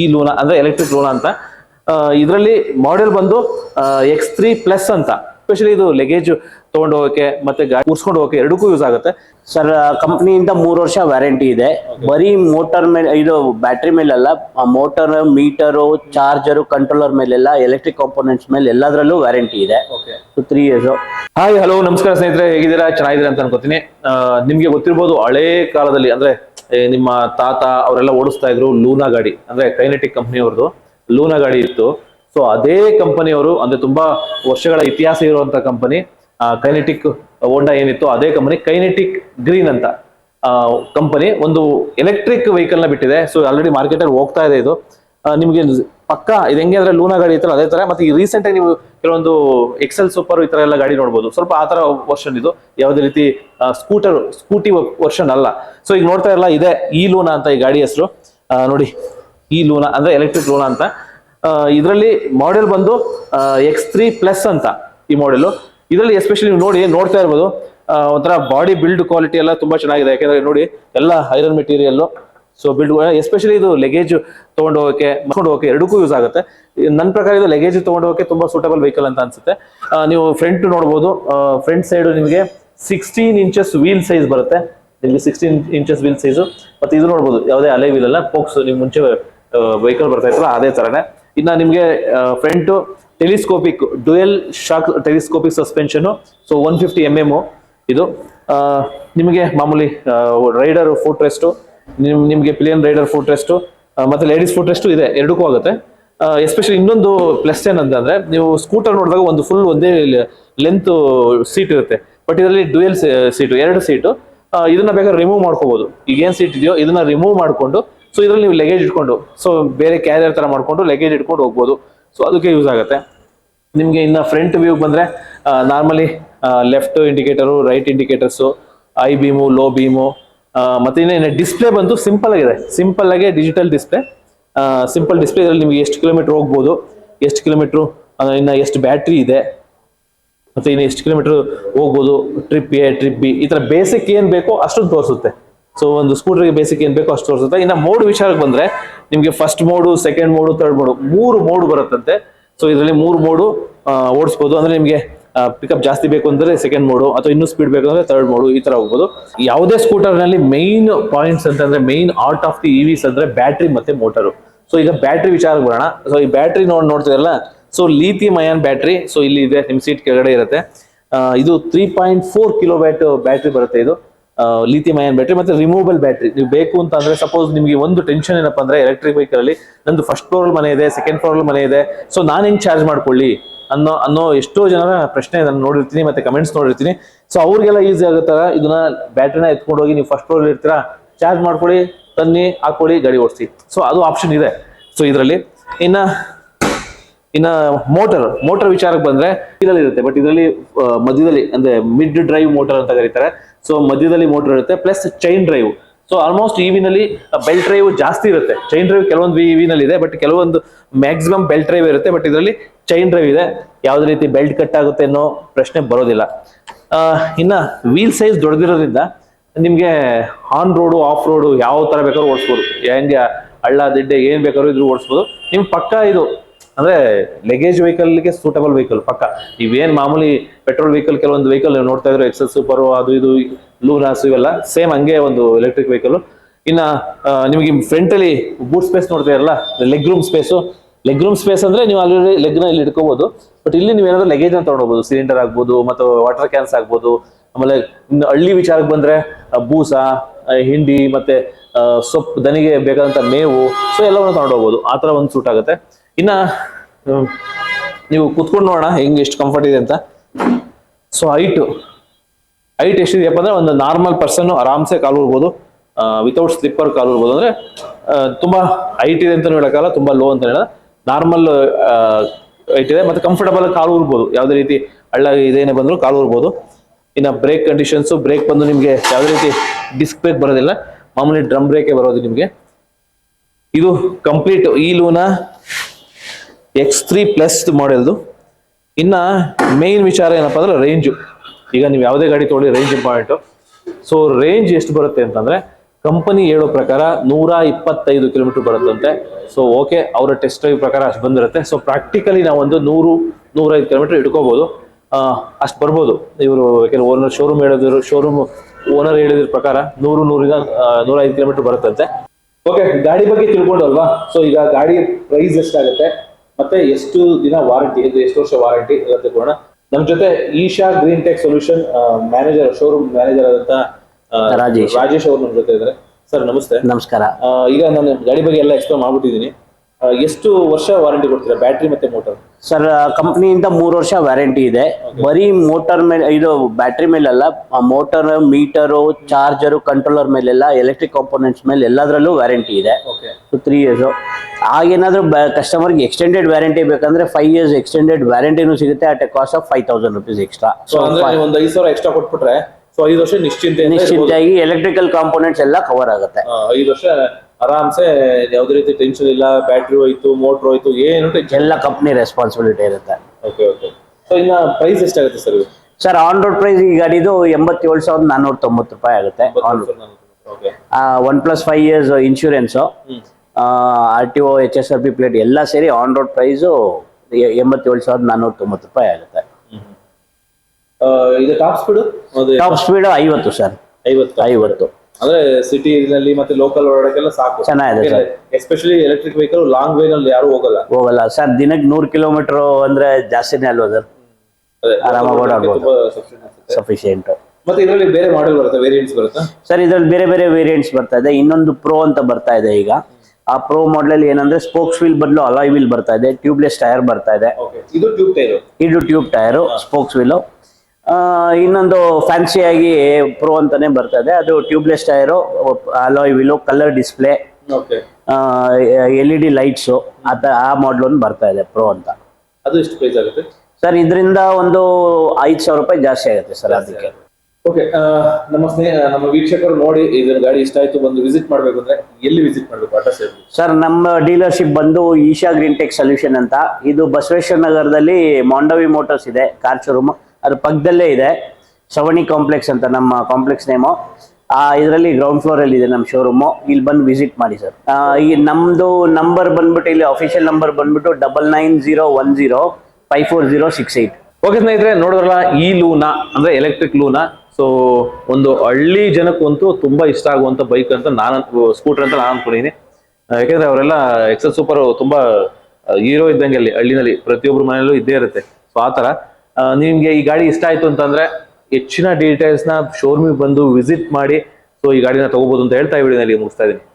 ಈ ಲೂನಾ ಅಂದ್ರೆ electric Luna ಅಂತ. ಇದರಲ್ಲಿ ಮಾಡೆಲ್ ಬಂದು ಎಕ್ಸ್ ತ್ರೀ ಪ್ಲಸ್ ಅಂತ. ಸ್ಪೆಷಲಿ ಇದು ಲಗೇಜ್ ತಗೊಂಡು ಹೋಗಕ್ಕೆ ಮತ್ತೆ ಗಾಡಿ ಕೂರ್ಸ್ಕೊಂಡು ಹೋಗಕ್ಕೆ ಎರಡಕ್ಕೂ ಯೂಸ್ ಆಗುತ್ತೆ. ಸರ್ ಕಂಪ್ನಿಯಿಂದ ಮೂರು ವರ್ಷ ವ್ಯಾರಂಟಿ ಇದೆ. ಬರೀ ಮೋಟರ್ ಮೇಲೆ ಇದು ಬ್ಯಾಟ್ರಿ ಮೇಲೆಲ್ಲ ಮೋಟರ್ ಮೀಟರು ಚಾರ್ಜರು ಕಂಟ್ರೋಲರ್ ಮೇಲೆಲ್ಲ ಎಲೆಕ್ಟ್ರಿಕ್ ಕಾಂಪೋನೆಂಟ್ಸ್ ಮೇಲೆ ಎಲ್ಲದರಲ್ಲೂ ವ್ಯಾರಂಟಿ ಇದೆ. ತ್ರೀ ಇಯರ್ಸ್ ಹಾಯ್ ಹಲೋ ನಮಸ್ಕಾರ ಸ್ನೇಹಿತರೆ ಹೇಗಿದ್ದೀರಾ? ಚೆನ್ನಾಗಿದ್ದೀರಾ ಅಂತ ಅನ್ಕೋತೀನಿ. ನಿಮಗೆ ನಿಮ್ಗೆ ಗೊತ್ತಿರ್ಬೋದು ಹಳೇ ಕಾಲದಲ್ಲಿ ಅಂದ್ರೆ ನಿಮ್ಮ ತಾತ ಅವರೆಲ್ಲ ಓಡಿಸ್ತಾ ಇದ್ರು ಲೂನಾ ಗಾಡಿ, ಅಂದ್ರೆ ಕೈನೆಟಿಕ್ ಕಂಪ್ನಿಯವ್ರದ್ದು ಲೂನಾ ಗಾಡಿ ಇತ್ತು. ಸೊ ಅದೇ ಕಂಪನಿಯವರು ಅಂದ್ರೆ ತುಂಬಾ ವರ್ಷಗಳ ಇತಿಹಾಸ ಇರುವಂತ ಕಂಪನಿ ಕೈನೆಟಿಕ್ ಹೋಂಡಾ ಏನಿತ್ತು ಅದೇ ಕಂಪನಿ ಕೈನೆಟಿಕ್ ಗ್ರೀನ್ ಅಂತ ಕಂಪನಿ ಒಂದು ಎಲೆಕ್ಟ್ರಿಕ್ ವೆಹಿಕಲ್ನ ಬಿಟ್ಟಿದೆ. ಸೊ ಆಲ್ರೆಡಿ ಮಾರ್ಕೆಟ್ ಅಲ್ಲಿ ಹೋಗ್ತಾ ಇದೆ ಇದು. ನಿಮ್ಗೆ ಪಕ್ಕ, ಇದು ಹೆಂಗೆ ಅಂದ್ರೆ ಲೂನಾ ಗಾಡಿ ಇತ್ತಲ್ಲ, ಅದೇ ತರ ಮತ್ತೆ ಈ ರೀಸೆಂಟ್ ಆಗಿ ನೀವು ಕೆಲವೊಂದು ಎಕ್ಸೆಲ್ ಸೂಪರ್ ಈ ತರ ಎಲ್ಲ ಗಾಡಿ ನೋಡ್ಬೋದು. ಸ್ವಲ್ಪ ಆ ತರ ವರ್ಷನ್ ಇದು. ಯಾವುದೇ ರೀತಿ ಸ್ಕೂಟರ್ ಸ್ಕೂಟಿ ವರ್ಷನ್ ಅಲ್ಲ. ಸೊ ಈಗ ನೋಡ್ತಾ ಇರಲ್ಲ, ಇದೆ ಈ ಲೂನಾ ಅಂತ ಈ ಗಾಡಿ ಹೆಸರು. ನೋಡಿ, ಈ ಲೂನಾ ಅಂದ್ರೆ ಎಲೆಕ್ಟ್ರಿಕ್ ಲೂನಾ ಅಂತ. ಇದರಲ್ಲಿ ಮಾಡೆಲ್ ಬಂದು ಎಕ್ಸ್ ತ್ರೀ ಪ್ಲಸ್ ಅಂತ ಈ ಮಾಡೆಲ್ ಇದರಲ್ಲಿ ಎಸ್ಪೆಷಲಿ ನೀವು ನೋಡಿ, ನೋಡ್ತಾ ಇರ್ಬೋದು. ಒಂಥರ ಬಾಡಿ ಬಿಲ್ಡ್ ಕ್ವಾಲಿಟಿ ಎಲ್ಲ ತುಂಬಾ ಚೆನ್ನಾಗಿದೆ. ಯಾಕಂದ್ರೆ ನೋಡಿ, ಎಲ್ಲ iron material so build especially ಇದು ಲಗೇಜ್ ತೊಗೊಂಡು ಹೋಗಕ್ಕೆ ಮಾಡ್ಕೊಂಡು ಹೋಗಕ್ಕೆ ಎರಡಕ್ಕೂ ಯೂಸ್ ಆಗುತ್ತೆ. ನನ್ನ ಪ್ರಕಾರ ಇದು ಲಗೇಜ್ ತಗೊಂಡು ಹೋಗಕ್ಕೆ ತುಂಬಾ ಸೂಟಬಲ್ ವೆಹಿಕಲ್ ಅಂತ ಅನ್ಸುತ್ತೆ. ನೀವು ಫ್ರಂಟ್ ನೋಡ್ಬೋದು. ಫ್ರಂಟ್ ಸೈಡ್ ನಿಮಗೆ ಸಿಕ್ಸ್ಟೀನ್ ಇಂಚಸ್ ವೀಲ್ ಸೈಜ್ ಬರುತ್ತೆ. ನಿಮಗೆ ಸಿಕ್ಸ್ಟೀನ್ ಇಂಚಸ್ ವೀಲ್ ಸೈಜು ಮತ್ತೆ ಇದು ನೋಡ್ಬೋದು, ಯಾವುದೇ ಅಲೆ ವೀಲ್ ಅಲ್ಲ ಪೋಕ್ಸ್ ನಿಮ್ಗೆ ಮುಂಚೆ ವೆಹಿಕಲ್ ಬರ್ತಾ ಇತ್ತಲ್ಲ, ಅದೇ ತರನೇ. ಇನ್ನ ನಿಮಗೆ front telescopic dual shock telescopic suspension so one fifty M M ಇದು. ನಿಮಗೆ ಮಾಮೂಲಿ ರೈಡರ್ ಫೋಟ್ ರೆಸ್ಟು ನಿಮ್ ನಿಮಗೆ ಪ್ಲೇನ್ ರೈಡರ್ ಫುಟ್ ರೆಸ್ಟು ಮತ್ತೆ ಲೇಡೀಸ್ ಫುಟ್ ರೆಸ್ಟು ಇದೆ, ಎರಡಕ್ಕೂ ಆಗುತ್ತೆ. ಎಸ್ಪೆಷಲಿ ಇನ್ನೊಂದು ಪ್ಲಸ್ ಏನಂತಂದ್ರೆ, ನೀವು ಸ್ಕೂಟರ್ ನೋಡಿದಾಗ ಒಂದು ಫುಲ್ ಒಂದೇ ಲೆಂತ್ ಸೀಟ್ ಇರುತ್ತೆ. ಬಟ್ ಇದರಲ್ಲಿ ಡ್ಯೂಯಲ್ ಸೀಟು ಎರಡು ಸೀಟು ಇದನ್ನ ಬೇಕಾದ್ರೆ ರಿಮೂವ್ ಮಾಡ್ಕೋಬಹುದು ಈಗ ಏನ್ ಸೀಟ್ ಇದೆಯೋ, ಇದನ್ನ ರಿಮೂವ್ ಮಾಡ್ಕೊಂಡು ಸೊ ಇದರಲ್ಲಿ ನೀವು ಲಗೇಜ್ ಇಟ್ಕೊಂಡು ಸೊ ಬೇರೆ ಕ್ಯಾರಿಯರ್ ತರ ಮಾಡ್ಕೊಂಡು ಲಗೇಜ್ ಇಟ್ಕೊಂಡು ಹೋಗ್ಬೋದು. ಸೊ ಅದಕ್ಕೆ ಯೂಸ್ ಆಗುತ್ತೆ. ನಿಮಗೆ ಇನ್ನ ಫ್ರಂಟ್ ವ್ಯೂ ಬಂದ್ರೆ normally left indicator right indicators high beam low beam ಮತ್ತೆ ಇನ್ನೇನು ಡಿಸ್ಪ್ಲೇ ಬಂದು ಸಿಂಪಲ್ ಆಗಿದೆ. ಸಿಂಪಲ್ ಆಗಿ ಡಿಜಿಟಲ್ ಡಿಸ್ಪ್ಲೇ ಸಿಂಪಲ್ ಡಿಸ್ಪ್ಲೇ ಇದರಲ್ಲಿ ನಿಮಗೆ ಎಷ್ಟು ಕಿಲೋಮೀಟರ್ ಹೋಗ್ಬೋದು, ಎಷ್ಟು ಕಿಲೋಮೀಟ್ರು ಇನ್ನು ಎಷ್ಟು ಬ್ಯಾಟ್ರಿ ಇದೆ, ಮತ್ತೆ ಇನ್ನು ಎಷ್ಟು ಕಿಲೋಮೀಟರ್ ಹೋಗ್ಬೋದು ಟ್ರಿಪ್ ಎ ಟ್ರಿಪ್ ಬಿ ಈ ಥರ ಬೇಸಿಕ್ ಏನು ಬೇಕೋ ಅಷ್ಟೊಂದು ತೋರಿಸುತ್ತೆ. ಸೊ ಒಂದು ಸ್ಕೂಟರ್ಗೆ ಬೇಸಿಕ್ ಏನು ಬೇಕೋ ಅಷ್ಟು ತೋರಿಸುತ್ತೆ. ಇನ್ನು ಮೋಡ್ ವಿಚಾರಕ್ಕೆ ಬಂದರೆ, ನಿಮಗೆ first mode second mode third mode ಮೂರು ಮೋಡ್ ಬರುತ್ತಂತೆ. ಸೊ ಇದರಲ್ಲಿ ಮೂರು ಮೋಡು ಓಡಿಸ್ಬೋದು. ಅಂದರೆ ನಿಮಗೆ ಪಿಕಪ್ ಜಾಸ್ತಿ ಬೇಕು ಅಂದ್ರೆ ಸೆಕೆಂಡ್ ಮೋಡು ಅಥವಾ ಇನ್ನೂ ಸ್ಪೀಡ್ ಬೇಕು ಅಂದ್ರೆ ಥರ್ಡ್ ಮೋಡು ಈ ತರ ಹೋಗ್ಬೋದು. ಯಾವುದೇ ಸ್ಕೂಟರ್ನಲ್ಲಿ ಮೈನ್ ಪಾಯಿಂಟ್ಸ್ ಅಂತಂದ್ರೆ main heart of the EVs ಅಂದ್ರೆ ಬ್ಯಾಟ್ರಿ ಮತ್ತೆ ಮೋಟರು ಸೊ ಈಗ ಬ್ಯಾಟ್ರಿ ವಿಚಾರ ಬರೋಣ. ಸೊ ಈ ಬ್ಯಾಟ್ರಿ ನೋಡಿ ನೋಡ್ತಿರಲ್ಲ? So lithium ion battery so ಇಲ್ಲಿ ಇದೆ, ನಿಮ್ ಸೀಟ್ ಕೆಳಗಡೆ ಇರುತ್ತೆ. ಇದು three point four kilo bat battery ಬರುತ್ತೆ ಇದು. ಲಿಥಿಯಂ ಅಯಾನ್ ಬ್ಯಾಟ್ರಿ ಮತ್ತೆ ರಿಮೂವಬಲ್ ಬ್ಯಾಟ್ರಿ ನೀವು ಬೇಕು ಅಂತ ಅಂದ್ರೆ ಸಪೋಸ್ ನಿಮಗೆ ಒಂದು ಟೆನ್ಷನ್ ಏನಪ್ಪಾ ಅಂದ್ರೆ ಎಲೆಕ್ಟ್ರಿಕ್ ವೆಹಿಕಲ್ ಅಲ್ಲಿ ನಂದು ಫಸ್ಟ್ ಫ್ಲೋರ್ ಮನೆ ಇದೆ ಸೆಕೆಂಡ್ ಫ್ಲೋರ್ ಮನೆ ಇದೆ. ಸೊ ನಾನು ಹೆಂಗ್ ಚಾರ್ಜ್ ಮಾಡ್ಕೊಳ್ಳಿ ಅನ್ನೋ ಅನ್ನೋ ಎಷ್ಟೋ ಜನರ ಪ್ರಶ್ನೆ ನಾನು ನೋಡಿರ್ತೀನಿ ಮತ್ತೆ ಕಮೆಂಟ್ಸ್ ನೋಡಿರ್ತೀನಿ. ಸೊ ಅವ್ರಿಗೆಲ್ಲ ಈಸಿ ಆಗುತ್ತಾರ ಇದನ್ನ ಬ್ಯಾಟ್ರಿನ ಎತ್ಕೊಂಡು ಹೋಗಿ ನೀವು ಫಸ್ಟ್ ಫ್ಲೋರ್ ಇರ್ತೀರಾ ಚಾರ್ಜ್ ಮಾಡ್ಕೊಳ್ಳಿ, ತನ್ನಿ ಹಾಕೊಳ್ಳಿ ಗಾಡಿ ಓಡಿಸಿ. ಸೊ ಅದು ಆಪ್ಷನ್ ಇದೆ. ಸೊ ಇದರಲ್ಲಿ ಇನ್ನ ಇನ್ನ ಮೋಟರ್ ಮೋಟರ್ ವಿಚಾರಕ್ಕೆ ಬಂದ್ರೆ ಇದರಲ್ಲಿ ಇರುತ್ತೆ. ಬಟ್ ಇದರಲ್ಲಿ ಮಧ್ಯದಲ್ಲಿ ಅಂದ್ರೆ ಮಿಡ್ ಡ್ರೈವ್ ಮೋಟರ್ ಅಂತ ಕರೀತಾರೆ. ಸೊ ಮಧ್ಯದಲ್ಲಿ ಮೋಟರ್ ಇರುತ್ತೆ ಪ್ಲಸ್ ಚೈನ್ ಡ್ರೈವ್ ಸೊ ಆಲ್ಮೋಸ್ಟ್ನಲ್ಲಿ ಬೆಲ್ಟ್ ಡ್ರೈವ್ ಜಾಸ್ತಿ ಇರುತ್ತೆ. ಚೈನ್ ಡ್ರೈವ್ ಕೆಲವೊಂದು ಇವಿ ನಲ್ಲಿ ಇದೆ ಬಟ್ ಕೆಲವೊಂದು ಮ್ಯಾಕ್ಸಿಮಮ್ ಬೆಲ್ಟ್ ಡ್ರೈವ್ ಇರುತ್ತೆ ಬಟ್ ಇದರಲ್ಲಿ ಚೈನ್ ಡ್ರೈವ್ ಇದೆ. ಯಾವುದೇ ರೀತಿ ಬೆಲ್ಟ್ ಕಟ್ ಆಗುತ್ತೆ ಅನ್ನೋ ಪ್ರಶ್ನೆ ಬರೋದಿಲ್ಲ. ಇನ್ನ ವೀಲ್ ಸೈಜ್ ದೊಡ್ಡದಿರೋದ್ರಿಂದ ನಿಮಗೆ ಆನ್ ರೋಡು ಆಫ್ ರೋಡು ಯಾವ ತರ ಬೇಕಾದ್ರೂ ಓಡಿಸ್ಬೋದು. ಹೆಂಗೆ, ಹಳ್ಳ, ದಿಡ್ಡೆ, ಏನ್ ಬೇಕಾದ್ರೂ ಇದ್ರೂ ಓಡಿಸ್ಬೋದು. ನಿಮ್ ಪಕ್ಕ ಇದು ಅಂದ್ರೆ ಲಗೇಜ್ ವೆಹಿಕಲ್ಗೆ ಸೂಟಬಲ್ ವೆಹಿಕಲ್ ಪಕ್ಕ. ಇವೇನ್ ಮಾಮೂಲಿ ಪೆಟ್ರೋಲ್ ವೆಹಿಕಲ್ ಕೆಲವೊಂದು ವೆಹಿಕಲ್ ನೋಡ್ತಾ ಇದ್ರೆ ಎಕ್ಸೆಲ್ ಸೂಪರ್ ಅದು ಇದು ಲೂನಾಸ್ ಇವೆಲ್ಲ ಸೇಮ್ ಹಂಗೆ ಒಂದು ಎಲೆಕ್ಟ್ರಿಕ್ ವೆಹಿಕಲ್ ಇನ್ನ ನಿಮಗೆ ಫ್ರಂಟ್ ಅಲ್ಲಿ ಬೂಟ್ ಸ್ಪೇಸ್ ನೋಡ್ತಾ ಇರಲ್ಲ leg room space leg room space ಅಂದ್ರೆ ನೀವು ಆಲ್ರೆಡಿ ಲೆಗ್ನ ಇಲ್ಲಿ ಇಟ್ಕೋಬಹುದು ಬಟ್ ಇಲ್ಲಿ ನೀವು ಏನಾದ್ರೂ ಲಗೇಜ್ ಅಂತ ತಗೊಂಡೋಗ್ಬೋದು ಸಿಲಿಂಡರ್ ಆಗ್ಬೋದು, ಮತ್ತು ವಾಟರ್ ಕ್ಯಾನ್ಸ್ ಆಗ್ಬೋದು. ಆಮೇಲೆ ಇನ್ನು ಹಳ್ಳಿ ವಿಚಾರಕ್ಕೆ ಬಂದ್ರೆ ಬೂಸ ಹಿಂಡಿ, ಮತ್ತೆ ಸೊಪ್ಪು, ದನಿಗೆ ಬೇಕಾದಂತ ಮೇವು ಸೊ ಎಲ್ಲವನ್ನು ತಗೊಂಡೋಗ್ಬೋದು ಆ ಥರ ಒಂದು ಸೂಟ್ ಆಗುತ್ತೆ. ಇನ್ನ ನೀವು ಕುತ್ಕೊಂಡು ನೋಡೋಣ ಹೆಂಗೆ ಎಷ್ಟು ಕಂಫರ್ಟ್ ಇದೆ ಅಂತ. ಸೊ ಹೈಟ್ ಹೈಟ್ ಎಷ್ಟಿದೆಯಪ್ಪ ಅಂದ್ರೆ ಒಂದು ನಾರ್ಮಲ್ ಪರ್ಸನ್ ಆರಾಮ್ಸೆ ಕಾಲು ಉರ್ಬೋದು ವಿತೌಟ್ ಸ್ಲಿಪ್ಪರ್ ಕಾಲು ಉರ್ಬೋದು ಅಂದ್ರೆ ತುಂಬಾ ಹೈಟ್ ಇದೆ ಅಂತ ಹೇಳೋಕ್ಕಲ್ಲ ತುಂಬಾ ಲೋ ಅಂತ ಹೇಳ ನಾರ್ಮಲ್ ಹೈಟ್ ಇದೆ ಮತ್ತೆ ಕಂಫರ್ಟಬಲ್ ಕಾಲು ಉರ್ಬೋದು ಯಾವುದೇ ರೀತಿ ಹಳ್ಳ ಇದೇನೇ ಬಂದ್ರು ಕಾಲು ಉರ್ಬೋದು ಇನ್ನ ಬ್ರೇಕ್ ಕಂಡೀಷನ್ಸ್ ಬ್ರೇಕ್ ಬಂದು ನಿಮಗೆ ಯಾವುದೇ ರೀತಿ ಡಿಸ್ಕ್ ಬ್ರೇಕ್ ಬರೋದಿಲ್ಲ. ಮಾಮೂಲಿ ಡ್ರಮ್ ಬ್ರೇಕೇ ಬರೋದು ನಿಮಗೆ. ಇದು ಕಂಪ್ಲೀಟ್ ಈ ಲೂನ ಎಕ್ಸ್ ತ್ರೀ ಪ್ಲಸ್ ಮಾಡೆಲ್ದು ಇನ್ನ ಮೇನ್ ವಿಚಾರ ಏನಪ್ಪಾ ಅಂದ್ರೆ ರೇಂಜು ಈಗ ನೀವು ಯಾವುದೇ ಗಾಡಿ ತೊಗೊಳ್ಳಿ ರೇಂಜ್ ಇಂಪಾರ್ಟೆಂಟ್ ಸೊ ರೇಂಜ್ ಎಷ್ಟು ಬರುತ್ತೆ ಅಂತಂದ್ರೆ ಕಂಪನಿ ಹೇಳೋ ಪ್ರಕಾರ ನೂರ ಇಪ್ಪತ್ತೈದು ಕಿಲೋಮೀಟರ್ ಬರುತ್ತಂತೆ. ಸೊ ಓಕೆ ಅವರ ಟೆಸ್ಟ್ ಡ್ರೈವ್ ಪ್ರಕಾರ ಅಷ್ಟು ಬಂದಿರುತ್ತೆ. ಸೊ ಪ್ರಾಕ್ಟಿಕಲಿ ನಾವೊಂದು ನೂರು, ನೂರೈದು ಕಿಲೋಮೀಟರ್ ಇಟ್ಕೋಬೋದು ಅಷ್ಟು ಬರ್ಬೋದು. ಇವರು ಯಾಕೆಂದ್ರೆ ಓನರ್ ಶೋರೂಮ್ ಹೇಳಿದ್ರು ಶೋರೂಮ್ ಓನರ್ ಹೇಳಿದ್ರ ಪ್ರಕಾರ ನೂರು ನೂರಿಂದ ನೂರ ನೂರೈದು ಕಿಲೋಮೀಟರ್ ಬರುತ್ತಂತೆ. ಓಕೆ ಗಾಡಿ ಬಗ್ಗೆ ತಿಳ್ಕೊಂಡಲ್ವಾ ಸೊ ಈಗ ಗಾಡಿ ಪ್ರೈಸ್ ಎಷ್ಟಾಗುತ್ತೆ? ಮತ್ತೆ ಎಷ್ಟು ದಿನ ವಾರಂಟಿ ಇದು ಎಷ್ಟು ವರ್ಷ ವಾರಂಟಿ ಎಲ್ಲ ತಿಳ್ಕೊಳ್ಳೋಣ. ನಮ್ ಜೊತೆ Eesha green tech solution manager showroom manager ಆದಂತ ರಾಜೇಶ್. ರಾಜೇಶ್ ಅವರು ನಮ್ಮ ಜೊತೆ ಇದ್ದಾರೆ. ಸರ್ ನಮಸ್ತೆ. ನಮಸ್ಕಾರ. ಈಗ ನಾನು ಗಾಡಿ ಬಗ್ಗೆ ಎಲ್ಲ ಎಕ್ಸ್ಪ್ಲೇನ್ ಮಾಡ್ಬಿಟ್ಟಿದ್ದೀನಿ. ಎಷ್ಟು ವರ್ಷ ವಾರಂಟಿ ಕೊಡ್ತೀರಾ? ಬ್ಯಾಟ್ರಿ ಮತ್ತೆ ಮೋಟರ್ ಸರ್ ಕಂಪ್ನಿಯಿಂದ ಮೂರು ವರ್ಷ ವ್ಯಾರಂಟಿ ಇದೆ. ಬರೀ ಮೋಟರ್ ಮೇಲೆ ಇದು ಬ್ಯಾಟ್ರಿ ಮೇಲೆಲ್ಲ ಮೋಟರ್ ಮೀಟರು ಚಾರ್ಜರು ಕಂಟ್ರೋಲರ್ ಮೇಲೆಲ್ಲ ಎಲೆಕ್ಟ್ರಿಕ್ ಕಾಂಪೋನೆಂಟ್ಸ್ ಮೇಲೆ ಎಲ್ಲದರಲ್ಲೂ ವ್ಯಾರಂಟಿ ಇದೆ ಓಕೆ ತ್ರೀ ಇಯರ್ಸು ಆಗೇನಾದ್ರೂ ಕಸ್ಟಮರ್ಗೆ ಎಕ್ಸ್ಟೆಂಡೆಡ್ ವ್ಯಾರಂಟಿ ಬೇಕಂದ್ರೆ ಫೈವ್ ಇಯರ್ಸ್ ಎಕ್ಸ್ಟೆಂಡೆಡ್ ವ್ಯಾರಂಟಿನೂ ಸಿಗುತ್ತೆ at a cost of five thousand rupees extra so ಒಂದು ಐದು ಸಾವಿರ ಎಕ್ಸ್ಟ್ರಾ ಕೊಟ್ಬಿಟ್ರೆ ಸೊ ಐದು ವರ್ಷ ನಿಶ್ಚಿಂತೆ ನಿಶ್ಚಿಂತೆಯಾಗಿ ಎಲೆಕ್ಟ್ರಿಕಲ್ ಕಾಂಪೋನೆಂಟ್ಸ್ ಎಲ್ಲ ಕವರ್ ಆಗುತ್ತೆ. ಐದು ವರ್ಷ ಆರಾಮ್ಸೆ ಯಾವುದೇ ರೀತಿ ಟೆನ್ಷನ್ ಇಲ್ಲ ಬ್ಯಾಟ್ರಿ ಹೋಯ್ತು ಮೋಟರ್ ಹೋಯ್ತು ಏನು ಟೆನ್ಷನ್ ಎಲ್ಲ ಕಂಪ್ನಿ ರೆಸ್ಪಾನ್ಸಿಬಿಲಿಟಿ ಇರುತ್ತೆ. ಓಕೆ ಓಕೆ ಸೊ ಇನ್ನ ಪ್ರೈಸ್ ಎಷ್ಟಾಗುತ್ತೆ sir sir on road price ಈ ಗಾಡಿದು ಎಂಬತ್ತೇಳು ಸಾವಿರದ ನಾನ್ನೂರ ತೊಂಬತ್ತು ರೂಪಾಯಿ ಆಗುತ್ತೆ. One plus five years insurance R T O H S R P plate ಎಲ್ಲ ಸೇರಿ ಆನ್ ರೋಡ್ ಪ್ರೈಸು ಎಂಬತ್ತೇಳು ಸಾವಿರದ ನಾನ್ನೂರ ತೊಂಬತ್ತು ರೂಪಾಯಿ ಆಗುತ್ತೆ. ಇದು ಟಾಪ್ ಸ್ಪೀಡ್ ಟಾಪ್ ಸ್ಪೀಡ್ ಐವತ್ತು ಸರ್. ಐವತ್ತು. ಐವತ್ತು. ಅಂದ್ರೆ ಸಿಟಿನಲ್ಲಿ ಮತ್ತೆ ಲೋಕಲ್ ಓಡಾಡಕ್ಕೆಲ್ಲ ಸಾಕು. ಚೆನ್ನಾಗಿದೆ sir. Especially electric vehicle long way ನಲ್ಲಿ ಯಾರು ಹೋಗಲ್ಲ. ಹೋಗಲ್ಲ. ಸರ್ ದಿನಕ್ಕೆ ನೂರು ಕಿಲೋಮೀಟರ್ ಅಂದ್ರೆ ಜಾಸ್ತಿನೇ ಅಲ್ವಾ ಸರ್? ಆರಾಮಾಗಿ ಓಡಾಡ್ಬೋದು. ಸಫಿಶಿಯೆಂಟ್ ಮತ್ತೆ ಇದರಲ್ಲಿ ಬೇರೆ ಮಾಡೆಲ್ ಬರುತ್ತೆ? ವೇರಿಯಂಟ್ಸ್ ಬರುತ್ತಾ? ಸರ್ ಇದರಲ್ಲಿ ಬೇರೆ ಬೇರೆ ವೇರಿಯಂಟ್ಸ್ ಬರ್ತಾ ಇದೆ. ಇನ್ನೊಂದು ಪ್ರೋ ಅಂತ ಬರ್ತಾ ಇದೆ ಈಗ. ಆ ಪ್ರೋ ಮಾಡೆಲ್ ಏನಂದ್ರೆ ಸ್ಪೋಕ್ಸ್ ವೀಲ್ ಬದಲು ಅಲಾಯ್ ವೀಲ್ ಬರ್ತಾ ಇದೆ ಟ್ಯೂಬ್ಲೆಸ್ ಟೈರ್ ಬರ್ತಾ ಇದೆ. ಇದು ಟ್ಯೂಬ್ ಟೈರ್ ಇದು ಟ್ಯೂಬ್ ಟೈರು ಸ್ಪೋಕ್ಸ್ ವೀಲು ಇನ್ನೊಂದು ಫ್ಯಾನ್ಸಿ ಆಗಿ ಪ್ರೋ ಅಂತಾನೆ ಬರ್ತಾ ಇದೆ. ಅದು tubeless tyre alloy wheel colour display L E D lights ಆತ ಆ ಮಾಡಲ್ ಒಂದು ಬರ್ತಾ ಇದೆ ಪ್ರೋ ಅಂತ. ಅದು ಎಷ್ಟು ಪ್ರೈಸ್ ಆಗುತ್ತೆ? ಸರ್ ಇದರಿಂದ ಒಂದು ಐದು ಸಾವಿರ ರೂಪಾಯಿ ಜಾಸ್ತಿ ಆಗುತ್ತೆ ಸರ್ ಅದಕ್ಕೆ. ಓಕೆ ನಮ್ಮ ಸ್ನೇಹ ನಮ್ಮ ವೀಕ್ಷಕರು ನೋಡಿ ಇದನ್ನ ಗಾಡಿ ಇಷ್ಟ ಆಯ್ತು ಬಂದು ವಿಸಿಟ್ ಮಾಡಬೇಕು ಅಂದ್ರೆ ಎಲ್ಲಿ ವಿಸಿಟ್ ಮಾಡ್ಬೇಕು ಅಡ್ರೆಸ್ ಸರ್ ನಮ್ಮ ಡೀಲರ್ಶಿಪ್ ಬಂದು ಈಶಾ ಗ್ರೀನ್ ಟೆಕ್ ಸೊಲ್ಯೂಷನ್ ಅಂತ. ಇದು ಬಸವೇಶ್ವರ ನಗರದಲ್ಲಿ ಮಾಂಡವಿ ಮೋಟರ್ಸ್ ಇದೆ ಕಾರ್ ಶೋರೂಮ್ ಅದ್ರ ಪಕ್ಕದಲ್ಲೇ ಇದೆ. ಶ್ರವಣಿ ಕಾಂಪ್ಲೆಕ್ಸ್ ಅಂತ ನಮ್ಮ ಕಾಂಪ್ಲೆಕ್ಸ್ ನೇಮು ಆ ಇದರಲ್ಲಿ ಗ್ರೌಂಡ್ ಫ್ಲೋರ್ ಅಲ್ಲಿ ಇದೆ ನಮ್ಮ ಶೋರೂಮು ಇಲ್ಲಿ ಬಂದು ವಿಸಿಟ್ ಮಾಡಿ ಸರ್ ಈ ನಮ್ದು ನಂಬರ್ ಬಂದ್ಬಿಟ್ಟು ಇಲ್ಲಿ ಅಫಿಷಿಯಲ್ ನಂಬರ್ ಬಂದ್ಬಿಟ್ಟು double nine zero one zero five four zero six eight okay ಸ್ನೇಹಿತರೆ ನೋಡಿದ್ರಲ್ಲ ಈ ಲೂನಾ ಅಂದ್ರೆ ಎಲೆಕ್ಟ್ರಿಕ್ ಲೂನಾ ಸೊ ಒಂದು ಹಳ್ಳಿ ಜನಕ್ಕಂತೂ ತುಂಬಾ ಇಷ್ಟ ಆಗುವಂತ ಬೈಕ್ ಅಂತ ನಾನು ಸ್ಕೂಟರ್ ಅಂತ ನಾನು ಅನ್ಕೊಂಡಿದ್ದೀನಿ ಯಾಕಂದ್ರೆ ಅವರೆಲ್ಲ ಎಕ್ಸೆಲ್ ಸೂಪರ್ ತುಂಬಾ ಹೀರೋ ಇದ್ದಂಗೆ ಅಲ್ಲಿ, ಹಳ್ಳಿನಲ್ಲಿ. ಪ್ರತಿಯೊಬ್ಬರ ಮನೆಯಲ್ಲೂ ಇದ್ದೇ ಇರುತ್ತೆ. ಸೊ ಆ ತರ ನಿಮ್ಗೆ ಈ ಗಾಡಿ ಇಷ್ಟ ಆಯ್ತು ಅಂತಂದ್ರೆ ಹೆಚ್ಚಿನ ಡೀಟೇಲ್ಸ್ನ ಶೋರೂಮಿಗೆ ಬಂದು ವಿಸಿಟ್ ಮಾಡಿ ಸೊ ಈ ಗಾಡಿನ ತಗೋಬಹುದು ಅಂತ ಹೇಳ್ತಾ ಈ ವಿಡಿಯೋನಲ್ಲಿ ಮುಗಿಸ್ತಾ ಇದ್ದೀನಿ.